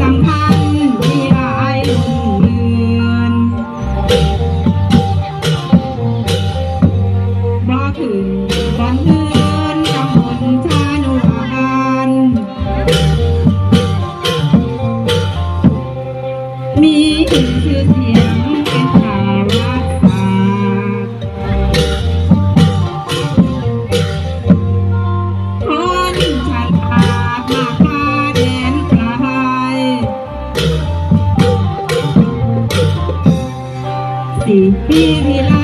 สำคัญที่ลายรุ่งเรือนบ่ถึงบนเทือนกำหนชานุภมีถึงชื่อเสียงเป็นข่า Vivi la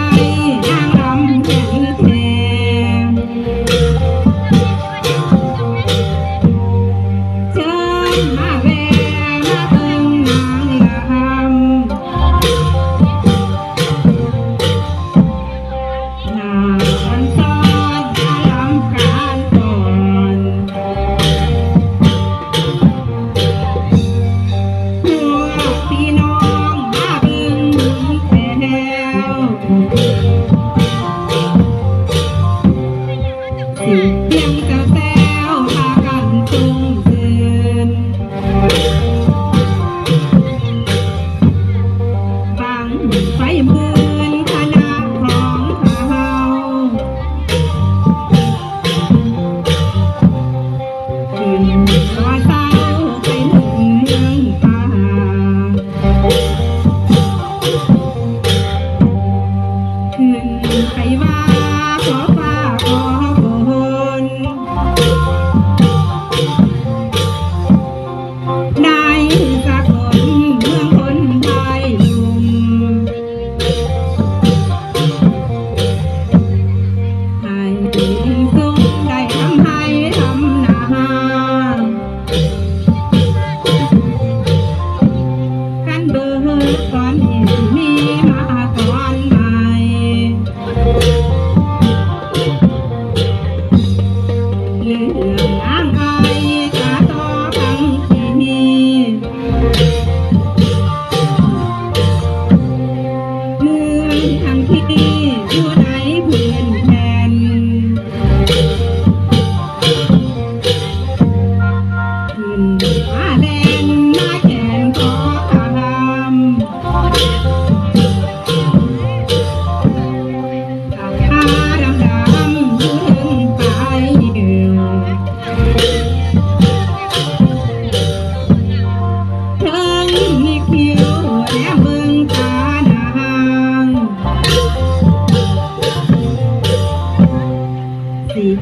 สี่ ใครมาขอ なんだ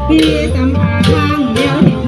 พี่สัมผัสทางเดียว